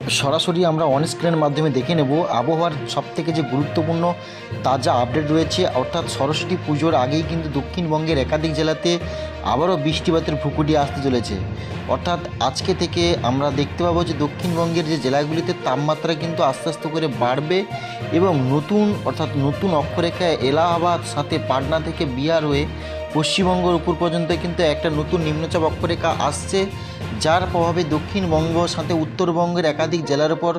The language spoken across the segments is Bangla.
সরাসরি আমরা অন স্ক্রিনের মাধ্যমে দেখে নেব আবহাওয়ার সবথেকে যে গুরুত্বপূর্ণ তাজা আপডেট রয়েছে। অর্থাৎ সরস্বতী পুজোর আগেই কিন্তু দক্ষিণবঙ্গের একাধিক জেলাতে আবারও বৃষ্টিপাতের ভুকুটি আসতে চলেছে। অর্থাৎ আজকে থেকে আমরা দেখতে পাবো যে দক্ষিণবঙ্গের যে জেলাগুলিতে তাপমাত্রা কিন্তু আস্তে আস্তে করে বাড়বে এবং নতুন, অর্থাৎ নতুন অক্ষরেখায় এলাহাবাদ, সাথে পাটনা থেকে বিহার হয়ে পশ্চিমবঙ্গের উপর পর্যন্ত কিন্তু একটা নতুন নিম্নচাপ অক্ষরেখা আসছে। যার প্রভাবে দক্ষিণবঙ্গ সাথে উত্তরবঙ্গের একাধিক জেলার উপর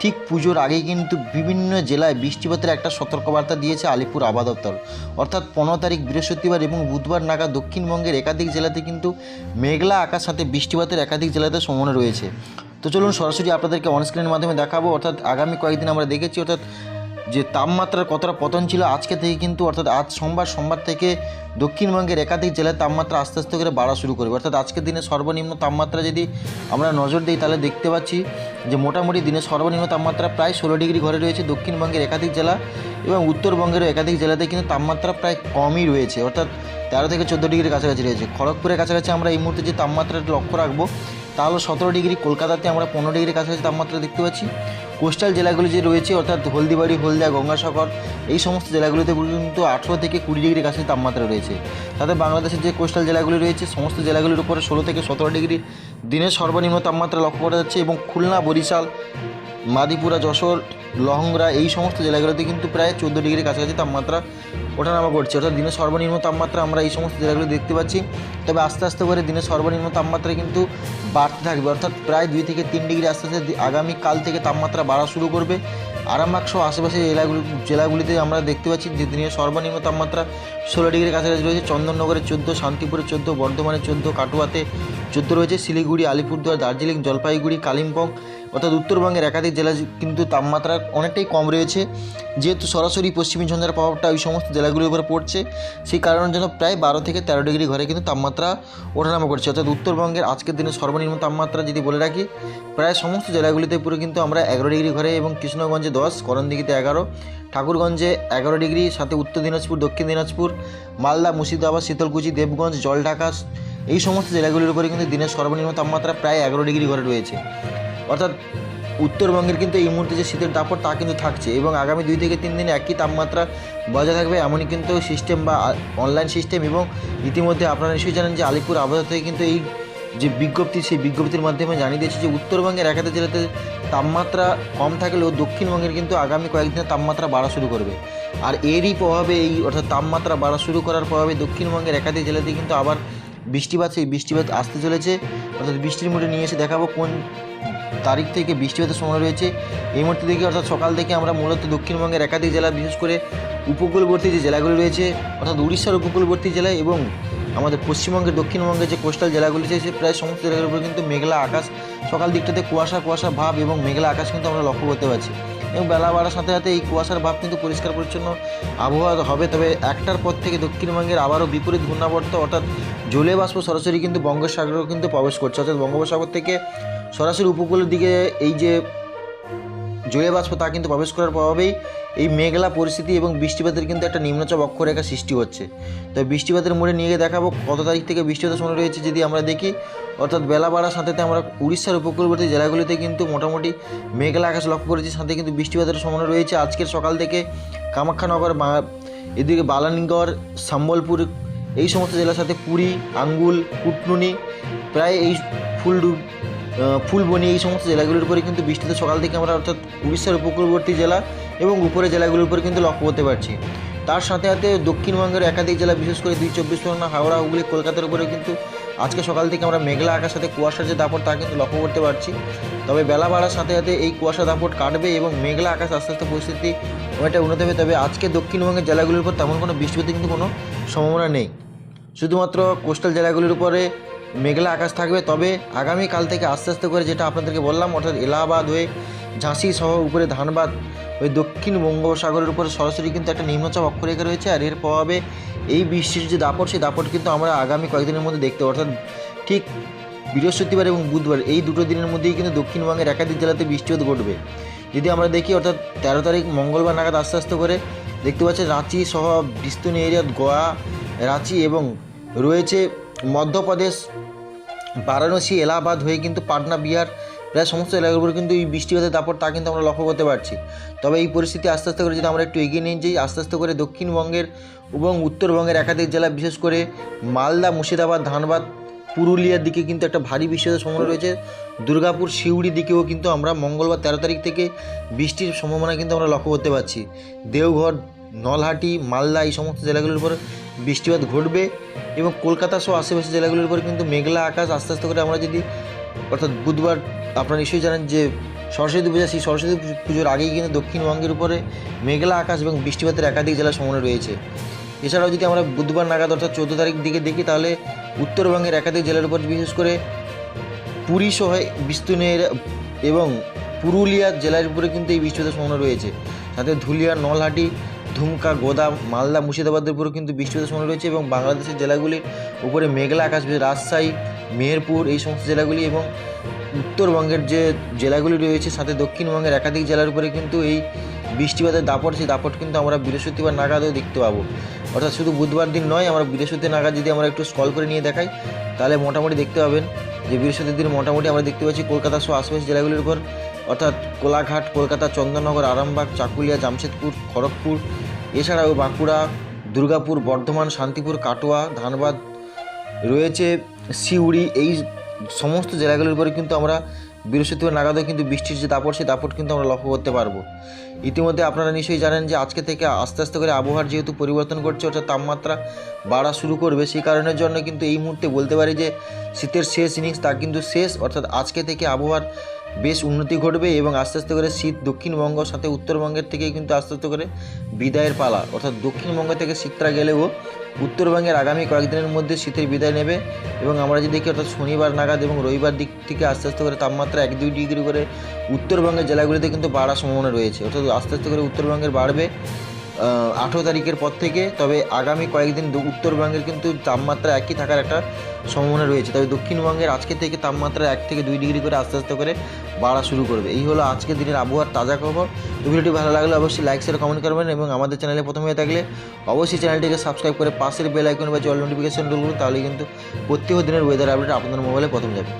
ঠিক পুজোর আগেই কিন্তু বিভিন্ন জেলায় বৃষ্টিপাতের একটা সতর্কবার্তা দিয়েছে আলিপুর আবহাওয়া দপ্তর। অর্থাৎ পনেরো তারিখ বৃহস্পতিবার এবং বুধবার নাগাদ দক্ষিণবঙ্গের একাধিক জেলাতে কিন্তু মেঘলা আকাশ সাথে বৃষ্টিপাতের একাধিক জেলাতে সম্ভাবনা রয়েছে। তো চলুন সরাসরি আপনাদেরকে অনস্ক্রিনের মাধ্যমে দেখাবো। অর্থাৎ আগামী কয়েকদিন আমরা দেখেছি, অর্থাৎ যে তাপমাত্রার কতটা পতন ছিল আজকে থেকে কিন্তু, অর্থাৎ আজ সোমবার সোমবার থেকে দক্ষিণবঙ্গের একাধিক জেলায় তাপমাত্রা আস্তে আস্তে করে বাড়া শুরু করবে। অর্থাৎ আজকের দিনে সর্বনিম্ন তাপমাত্রা যদি আমরা নজর দিই, তাহলে দেখতে পাচ্ছি যে মোটামুটি দিনে সর্বনিম্ন তাপমাত্রা প্রায় ষোলো ডিগ্রি ঘরে রয়েছে দক্ষিণবঙ্গের একাধিক জেলা এবং উত্তরবঙ্গের একাধিক জেলাতে কিন্তু তাপমাত্রা প্রায় কমই রয়েছে। অর্থাৎ তেরো থেকে চোদ্দ ডিগ্রির কাছাকাছি রয়েছে। খড়গপুরের কাছাকাছি আমরা এই মুহূর্তে যে তাপমাত্রাটা লক্ষ্য রাখব তাহলে সতেরো ডিগ্রি, কলকাতাতে আমরা পনেরো ডিগ্রির কাছাকাছি তাপমাত্রা দেখতে পাচ্ছি। কোস্টাল জেলাগুলি যে রয়েছে, অর্থাৎ হলদিবাড়ি, হলদিয়া, গঙ্গাসাগর, এই সমস্ত জেলাগুলিতে কিন্তু আঠেরো থেকে কুড়ি ডিগ্রি কাছে তাপমাত্রা রয়েছে। তাতে বাংলাদেশের যে কোস্টাল জেলাগুলি রয়েছে, সমস্ত জেলাগুলির উপরে ষোলো থেকে সতেরো ডিগ্রি দিনের সর্বনিম্ন তাপমাত্রা লক্ষ্য করা যাচ্ছে এবং খুলনা, বরিশাল মাদিপুরা, যশোর লহংরা এই সমস্ত জেলাগুলোতে কিন্তু প্রায় চোদ্দ ডিগ্রির কাছাকাছি তাপমাত্রা ওঠানামা করছে। অর্থাৎ দিনের সর্বনিম্ন তাপমাত্রা আমরা এই সমস্ত জেলাগুলো দেখতে পাচ্ছি। তবে আস্তে আস্তে করে দিনের সর্বনিম্ন তাপমাত্রা কিন্তু বাড়তে থাকবে। অর্থাৎ প্রায় দুই থেকে তিন ডিগ্রি আস্তে আস্তে আগামীকাল থেকে তাপমাত্রা বাড়া শুরু করবে। আরামবাগ সহ আশেপাশের জেলাগুলি জেলাগুলিতে আমরা দেখতে পাচ্ছি যে দিনের সর্বনিম্ন তাপমাত্রা ষোলো ডিগ্রির কাছাকাছি রয়েছে। চন্দননগরে চোদ্দ, শান্তিপুরে চোদ্দ, বর্ধমানে চোদ্দ, কাটুয়াতে চোদ্দ রয়েছে। শিলিগুড়ি, আলিপুরদুয়ার, দার্জিলিং, জলপাইগুড়ি, কালিম্পং অর্থাৎ উত্তরবঙ্গের একাধিক জেলা কিন্তু তাপমাত্রা অনেকটাই কম রয়েছে। যেহেতু সরাসরি পশ্চিমী ঝঞ্ঝার প্রভাবটা ওই সমস্ত জেলাগুলির উপরে পড়ছে, সেই কারণের জন্য প্রায় বারো থেকে তেরো ডিগ্রি ঘরে কিন্তু তাপমাত্রা ওঠানামা করছে। অর্থাৎ উত্তরবঙ্গের আজকের দিনে সর্বনিম্ন তাপমাত্রা যদি বলে রাখি, প্রায় সমস্ত জেলাগুলিতে পুরো কিন্তু আমরা এগারো ডিগ্রি ঘরে এবং কৃষ্ণগঞ্জে দশ, করণদিঘিতে এগারো, ঠাকুরগঞ্জে এগারো ডিগ্রি, সাথে উত্তর দিনাজপুর, দক্ষিণ দিনাজপুর, মালদা, মুর্শিদাবাদ, শীতলকুচি, দেবগঞ্জ, জলঢাকা, এই সমস্ত জেলাগুলির উপরে কিন্তু দিনের সর্বনিম্ন তাপমাত্রা প্রায় এগারো ডিগ্রি ঘরে রয়েছে। অর্থাৎ উত্তরবঙ্গের কিন্তু এই মুহূর্তে যে শীতের দাপট তা কিন্তু থাকছে এবং আগামী দুই থেকে তিন দিনে একই তাপমাত্রা বজায় থাকবে, এমনই কিন্তু সিস্টেম বা অনলাইন সিস্টেম এবং ইতিমধ্যে আপনারা নিশ্চয়ই জানেন যে আলিপুর আবহাওয়া থেকে কিন্তু এই যে বিজ্ঞপ্তি, সেই বিজ্ঞপ্তির মাধ্যমে জানিয়ে দিয়েছে যে উত্তরবঙ্গের একাধিক জেলাতে তাপমাত্রা কম থাকলেও দক্ষিণবঙ্গের কিন্তু আগামী কয়েকদিনে তাপমাত্রা বাড়া শুরু করবে। আর এরই প্রভাবে এই অর্থাৎ তাপমাত্রা বাড়া শুরু করার প্রভাবে দক্ষিণবঙ্গের একাধিক জেলাতে কিন্তু আবার বৃষ্টিপাত, সেই বৃষ্টিপাত আসতে চলেছে। অর্থাৎ বৃষ্টির মুডে নিয়ে এসে দেখাবো কোন তারিখ থেকে বৃষ্টিপাতের সময় রয়েছে। এই মুহূর্তে দেখি, অর্থাৎ সকাল থেকে আমরা মূলত দক্ষিণবঙ্গের একাধিক জেলা, বিশেষ করে উপকূলবর্তী যে জেলাগুলি রয়েছে, অর্থাৎ উড়িষ্যার উপকূলবর্তী জেলা এবং আমাদের পশ্চিমবঙ্গের দক্ষিণবঙ্গের যে কোস্টাল জেলাগুলি রয়েছে প্রায় সমস্ত জেলাগুলির উপরে কিন্তু মেঘলা আকাশ, সকাল দিকটাতে কুয়াশা কুয়াশা ভাব এবং মেঘলা আকাশ কিন্তু আমরা লক্ষ্য করতে পারছি। এবং বেলা বাড়ার সাথে সাথে এই কুয়াশার ভাব কিন্তু পরিষ্কার পরিচ্ছন্ন আবহাওয়া হবে। তবে একটার পর থেকে দক্ষিণবঙ্গের আবারও বিপরীত ঘূর্ণাবর্ত, অর্থাৎ জলে বাষ্প সরাসরি কিন্তু বঙ্গোপসাগরেও কিন্তু প্রবেশ করছে। অর্থাৎ বঙ্গোপসাগর থেকে সরাসরি উপকূলের দিকে এই যে জলীয় বাষ্প, তা কিন্তু প্রবেশ করার প্রভাবেই এই মেঘলা পরিস্থিতি এবং বৃষ্টিপাতের কিন্তু একটা নিম্নচাপ অক্ষরেখা সৃষ্টি হচ্ছে। তো বৃষ্টিপাতের মোড়ে নিয়ে গিয়ে দেখাবো কত তারিখ থেকে বৃষ্টিপাতের সময় রয়েছে যদি আমরা দেখি। অর্থাৎ বেলা বাড়ার সাথে আমরা উড়িষ্যার উপকূলবর্তী জেলাগুলিতে কিন্তু মোটামুটি মেঘলা আকাশ লক্ষ্য করেছি, সাথে কিন্তু বৃষ্টিপাতের সময় রয়েছে। আজকের সকাল থেকে কামাখ্যানগর, বা এদিকে বালানিগড়, সম্বলপুর, এই সমস্ত জেলার সাথে পুরী, আঙ্গুল, কুটনুনি, প্রায় এই ফুল ফুলবনি এই সমস্ত জেলাগুলির উপরে কিন্তু বৃষ্টিতে সকাল থেকে আমরা অর্থাৎ উড়িষ্যার উপকূলবর্তী জেলা এবং উপরের জেলাগুলির উপরে কিন্তু লক্ষ্য করতে পারছি। তার সাথে সাথে দক্ষিণবঙ্গের একাধিক জেলা, বিশেষ করে দুই চব্বিশ পরগনা, হাওড়া, হুগলি, কলকাতার উপরে কিন্তু আজকে সকাল থেকে আমরা মেঘলা আকার সাথে কুয়াশার যে দাপট তা কিন্তু লক্ষ্য করতে পারছি। তবে বেলা বাড়ার সাথে সাথে এই কুয়াশা দাপট কাটবে এবং মেঘলা আকাশ আস্তে আস্তে পরিস্থিতি অনেকটা উন্নত হবে। তবে আজকে দক্ষিণবঙ্গের জেলাগুলির উপর তেমন কোনো বৃষ্টিপাতের কিন্তু কোনো সম্ভাবনা নেই। শুধুমাত্র কোস্টাল জেলাগুলির উপরে মেঘলা আকাশ থাকবে, তবে আগামী কাল থেকে আস্তে আস্তে করে যেটা আপনাদেরকে বললাম, অর্থাৎ এলাহাবাদ হয়ে ঝাঁসি সহ উপরে ধানবাদ ওই দক্ষিণ বঙ্গোপসাগরের উপরে সরাসরি কিন্তু একটা নিম্নচাপ অক্ষরেখা রয়েছে, আর এর প্রভাবে এই বৃষ্টির যে দাপট, সেই দাপট কিন্তু আমরা আগামী কয়েকদিনের মধ্যে দেখতে। অর্থাৎ ঠিক বৃহস্পতিবার এবং বুধবার, এই দুটো দিনের মধ্যেই কিন্তু দক্ষিণবঙ্গের একাধিক জেলাতে বৃষ্টিপাত ঘটবে যদি আমরা দেখি, অর্থাৎ তেরো তারিখ মঙ্গলবার নাগাদ আস্তে আস্তে করে দেখতে পাচ্ছি রাঁচি সহ বিস্তীর্ণ এরিয়া গোয়া, রাঁচি এবং রয়েছে মধ্যপ্রদেশ, বারাণসী, এলাহাবাদ হয়ে কিন্তু পাটনা, বিহার প্রায় সমস্ত এলাকার কিন্তু এই বৃষ্টিপাতের দাপট তা কিন্তু আমরা লক্ষ্য করতে পারছি। তবে এই পরিস্থিতি আস্তে আস্তে করে যদি আমরা একটু এগিয়ে নিয়ে যাই, আস্তে আস্তে করে দক্ষিণবঙ্গের এবং উত্তরবঙ্গের একাধিক জেলা, বিশেষ করে মালদা, মুর্শিদাবাদ, ধানবাদ, পুরুলিয়ার দিকে কিন্তু একটা ভারী বৃষ্টিপাতের সম্ভাবনা রয়েছে। দুর্গাপুর, সিউড়ি দিকেও কিন্তু আমরা মঙ্গলবার তেরো তারিখ থেকে বৃষ্টির সম্ভাবনা কিন্তু আমরা লক্ষ্য করতে পারছি। দেওঘর, নলহাটি, মালদা এই সমস্ত জেলাগুলোর উপর বৃষ্টিপাত ঘটবে এবং কলকাতা সহ আশেপাশের জেলাগুলোর উপর কিন্তু মেঘলা আকাশ আস্তে আস্তে করে আমরা যদি, অর্থাৎ বুধবার আপনারা নিশ্চয়ই জানেন যে সরস্বতী পূজা, সেই সরস্বতী পুজো- পুজোর আগেই কিন্তু দক্ষিণবঙ্গের উপরে মেঘলা আকাশ এবং বৃষ্টিপাতের একাধিক জেলার সম্ভাবনা রয়েছে। এছাড়াও যদি আমরা বুধবার নাগাদ, অর্থাৎ চোদ্দ তারিখ দিকে দেখি, তাহলে উত্তরবঙ্গের একাধিক জেলার উপর বিশেষ করে পুরী সহ বিস্তুনের এবং পুরুলিয়া জেলার উপরে কিন্তু এই বৃষ্টিপাতের সম্ভাবনা রয়েছে। সাথে ধুলিয়া, নলহাটি ধুমকা গোদাম মালদা মুর্শিদাবাদের উপরেও কিন্তু বৃষ্টিপাতের সম্ভাবনা রয়েছে এবং বাংলাদেশের জেলাগুলির উপরে মেঘলা আকাশ রাজশাহী, মেহেরপুর এই সমস্ত জেলাগুলি এবং উত্তরবঙ্গের যে জেলাগুলি রয়েছে, সাথে দক্ষিণবঙ্গের একাধিক জেলার উপরে কিন্তু এই বৃষ্টিপাতের দাপট, সেই দাপট কিন্তু আমরা বৃহস্পতিবার নাগাদও দেখতে পাবো। অর্থাৎ শুধু বুধবার দিন নয়, আমরা বৃহস্পতি নাগাদ যদি আমরা একটু স্কল করে নিয়ে দেখাই, তাহলে মোটামুটি দেখতে পাবেন যে বৃহস্পতির দিন মোটামুটি আমরা দেখতে পাচ্ছি কলকাতা সহ আশপাশ জেলাগুলির উপর, অর্থাৎ কোলাঘাট, কলকাতা, চন্দননগর, আরামবাগ, চাকুলিয়া, জামশেদপুর, খড়গপুর এছাড়াও বাঁকুড়া, দুর্গাপুর, বর্ধমান, শান্তিপুর, কাটোয়া, ধানবাদ রয়েছে, সিউড়ি, এই সমস্ত জেলাগুলির উপরে কিন্তু আমরা বৃহস্পতিবার নাগাদও কিন্তু বৃষ্টির যে দাপট, সেই দাপট কিন্তু আমরা লক্ষ্য করতে পারব। ইতিমধ্যে আপনারা নিশ্চয়ই জানেন যে আজকে থেকে আস্তে আস্তে করে আবহাওয়ার যেহেতু পরিবর্তন করছে অর্থাৎ তাপমাত্রা বাড়া শুরু করবে, সেই কারণের জন্য কিন্তু এই মুহূর্তে বলতে পারি যে শীতের শেষ ইনিংস তা কিন্তু শেষ, অর্থাৎ আজকে থেকে আবহাওয়ার বেশ উন্নতি ঘটবে এবং আস্তে আস্তে করে শীত দক্ষিণবঙ্গ সাথে উত্তরবঙ্গের থেকে কিন্তু আস্তে আস্তে করে বিদায়ের পালা। অর্থাৎ দক্ষিণবঙ্গ থেকে শীতটা গেলেও উত্তরবঙ্গের আগামী কয়েকদিনের মধ্যে শীতের বিদায় নেবে এবং আমরা যদি দেখি অর্থাৎ শনিবার নাগাদ এবং রবিবার দিক থেকে আস্তে আস্তে করে তাপমাত্রা এক দুই ডিগ্রি করে উত্তরবঙ্গের জেলাগুলিতে কিন্তু বাড়ার সম্ভাবনা রয়েছে। অর্থাৎ আস্তে আস্তে করে উত্তরবঙ্গের বাড়বে। আঠেরো তারিখের পর থেকে, তবে আগামী কয়েকদিন উত্তরবঙ্গের কিন্তু তাপমাত্রা একই থাকার একটা সম্ভাবনা রয়েছে। তবে দক্ষিণবঙ্গের আজকে থেকে তাপমাত্রা এক থেকে দুই ডিগ্রি করে আস্তে আস্তে করে বাড়া শুরু করবে। এই হলো আজকের দিনের আবহাওয়ার তাজা খবর। ভিডিওটি ভালো লাগলে, অবশ্যই লাইক শেয়ার কমেন্ট করবেন এবং আমাদের চ্যানেলে প্রথমে হয়ে থাকলে অবশ্যই চ্যানেলটিকে সাবস্ক্রাইব করে পাশের বেল আইকন বা জল নোটিফিকেশন করুন তাহলে কিন্তু প্রত্যেক দিনের ওয়েদার আপডেট আপনাদের মোবাইলে প্রথম যাবে।